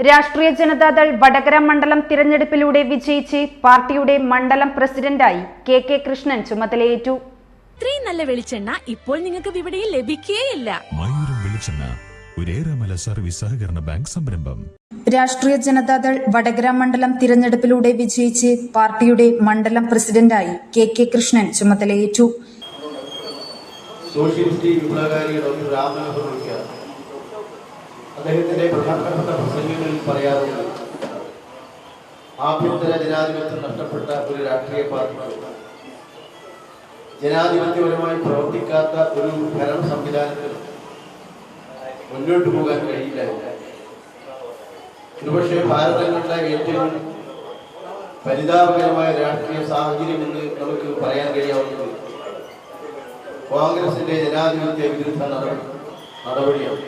രാഷ്ട്രീയ ജനതാദൾ വടകര മണ്ഡലം തിരഞ്ഞെടുപ്പിലൂടെ വിജയിച്ച് പാർട്ടിയുടെ മണ്ഡലം പ്രസിഡന്റായി കെ കെ കൃഷ്ണൻ ചുമതലയേറ്റു. ഇത്രയും നല്ല വെളിച്ചെണ്ണ ഇപ്പോൾ നിങ്ങൾക്ക് വിപണിയിൽ ലഭിക്കുകയില്ല മയൂരം വെളിച്ചെണ്ണ ഒരേറെമല സർവീസ് സഹകരണ ബാങ്ക് സംരംഭം. രാഷ്ട്രീയ ജനതാദൾ വടകര മണ്ഡലം തിരഞ്ഞെടുപ്പിലൂടെ വിജയിച്ച് പാർട്ടിയുടെ മണ്ഡലം പ്രസിഡന്റായി കെ കെ കൃഷ്ണൻ ചുമതലയേറ്റു. സോഷ്യലിസ്റ്റ് വിപ്ലവകാരി ഡോക്ടർ അദ്ദേഹത്തിന്റെ പ്രധാനപ്പെട്ട പ്രസംഗങ്ങളിൽ പറയാറുണ്ട് ആഭ്യന്തര ജനാധിപത്യം നഷ്ടപ്പെട്ട ഒരു രാഷ്ട്രീയ പാർട്ടി. ജനാധിപത്യപരമായി പ്രവർത്തിക്കാത്ത ഒരു ഭരണ സംവിധാനത്തിൽ മുന്നോട്ട് പോകാൻ കഴിയില്ല. ഒരുപക്ഷെ ഭാരതങ്ങളുടെ ഏറ്റവും പരിതാപകരമായ രാഷ്ട്രീയ സാഹചര്യം എന്ന് നമുക്ക് പറയാൻ കഴിയാവുന്നത് കോൺഗ്രസിന്റെ ജനാധിപത്യ വിരുദ്ധ നടപടി നടപടിയാണ്.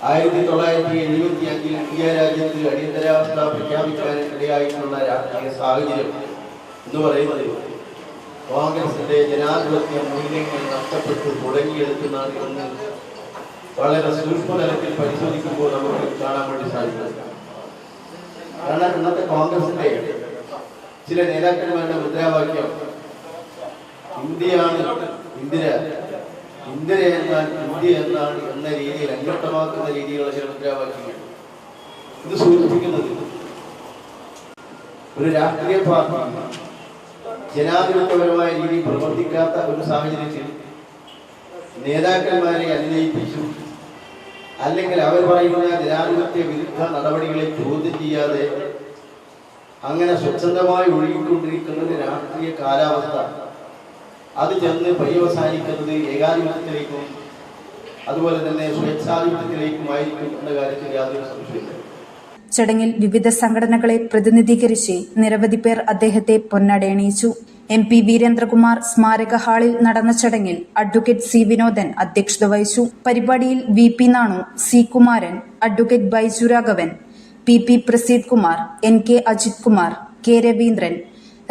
ആയിരത്തി തൊള്ളായിരത്തി എഴുപത്തി അഞ്ചിൽ ഇന്ത്യ രാജ്യത്തിൽ അടിയന്തരാവസ്ഥ പ്രഖ്യാപിക്കാൻ ഇടയായിട്ടുള്ള രാഷ്ട്രീയ സാഹചര്യം എന്ന് പറയുന്നത് കോൺഗ്രസിന്റെ ജനാധിപത്യ മൂല്യങ്ങൾ നഷ്ടപ്പെട്ടു തുടങ്ങിയെടുക്കുന്നതാണ് എന്ന് വളരെ സൂക്ഷ്മതലത്തിൽ പരിശോധിക്കുമ്പോൾ നമുക്ക് കാണാൻ വേണ്ടി സാധിക്കും കാരണം ഇന്നത്തെ കോൺഗ്രസിന്റെ ചില നേതാക്കന്മാരുടെ മുദ്രാവാക്യം ഇന്ത്യയാണ് ഇന്ദിര ഇന്ദിര എന്നാൽ ഇന്ത്യ എന്നാണ് എന്ന രീതിയിൽ അന്വട്ടമാക്കുന്ന രീതിയിലുള്ള ചില മുദ്രാവാക്യങ്ങൾ. ഇത് സൂചിപ്പിക്കുന്നത് ഒരു രാഷ്ട്രീയ പാർട്ടി ജനാധിപത്യപരമായ രീതിയിൽ പ്രവർത്തിക്കാത്ത ഒരു സാഹചര്യത്തിൽ നേതാക്കന്മാരെ അനുനയിപ്പിച്ചു അല്ലെങ്കിൽ അവർ പറയുന്ന ജനാധിപത്യ വിരുദ്ധ നടപടികളെ ചോദ്യം ചെയ്യാതെ അങ്ങനെ സ്വച്ഛന്തമായി ഒഴുകിക്കൊണ്ടിരിക്കുന്ന ഒരു രാഷ്ട്രീയ കാലാവസ്ഥ അത് ചെന്ന് പര്യവസാനിക്കുന്നത് ഏകാധിപത്യത്തിലേക്കും അതുപോലെ തന്നെ സ്വേച്ഛാധിപത്യത്തിലേക്കുമായിരിക്കും എന്ന കാര്യത്തിൽ യാതൊരു സംശയമില്ല ചടങ്ങിൽ വിവിധ സംഘടനകളെ പ്രതിനിധീകരിച്ച് നിരവധി പേർ അദ്ദേഹത്തെ പൊന്നടയണിയിച്ചു എം പി വീരേന്ദ്രകുമാർ സ്മാരക ഹാളിൽ നടന്ന ചടങ്ങിൽ അഡ്വക്കേറ്റ് സി വിനോദൻ അധ്യക്ഷത വഹിച്ചു. പരിപാടിയിൽ V P Nanu C Kumaran advocate Baiju Raghavan P P Praseed Kumar N K Ajith Kumar K Raveendran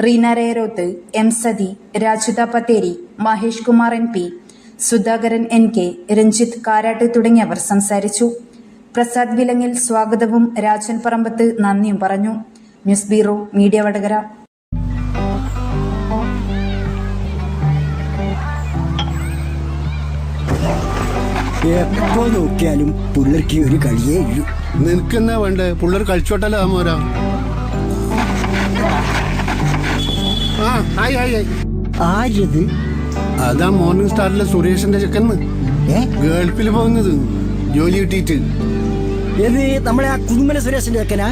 Reena Rerroth M Sathi Rajitha Patheri Mahesh Kumar M P Sudhakaran N K Ranjith Karat തുടങ്ങിയവർ സംസാരിച്ചു. പ്രസാദ് വിലങ്ങിൽ സ്വാഗതവും രാജൻ പറമ്പത്ത് നന്ദിയും പറഞ്ഞു. News bureau media Vadakara. എപ്പോ നോക്കിയാലും പിള്ളേർക്ക് ഒരു കളിയേ ഉള്ളൂ നിനക്കെന്നാ വേണ്ടേ പിള്ളേർ കളിച്ചോട്ടല്ലോ ആമോരാ ആ ഹായ് ഹായ് ഹായ്. ആരത് അതാ മോർണിംഗ് സ്റ്റാറിലെ സുരേഷിന്റെ ചെക്കന്ന് ഏ? ഗൾഫിൽ പോകുന്നത്. ജോലി കിട്ടിയിട്ട്. ഏത്? നമ്മളെ ആ കുടുംബന സുരേഷിന്റെ ചെക്കനാ?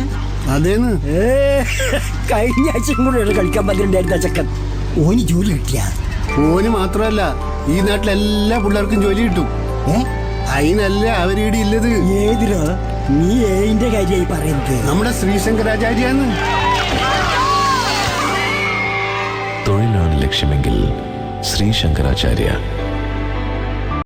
അതേന്ന്. കഴിഞ്ഞ ആഴ്ചയും കൂടെ കളിക്കാൻ പറ്റിണ്ടായിരുന്ന ചെക്കൻ. ഓന് ജോലി കിട്ടിയ? ഓന് മാത്രമല്ല ഈ നാട്ടിലെ എല്ലാ പിള്ളേർക്കും ജോലി കിട്ടും. അതിനല്ല അവരീടെ ഇല്ലത്. ഏതിരോ നീ ഏതിന്റെ കാര്യമായി പറയുന്നത്. നമ്മുടെ ശ്രീശങ്കരാചാര്യാന്ന് തൊഴിലാണ് ലക്ഷ്യമെങ്കിൽ ശ്രീ ശങ്കരാചാര്യ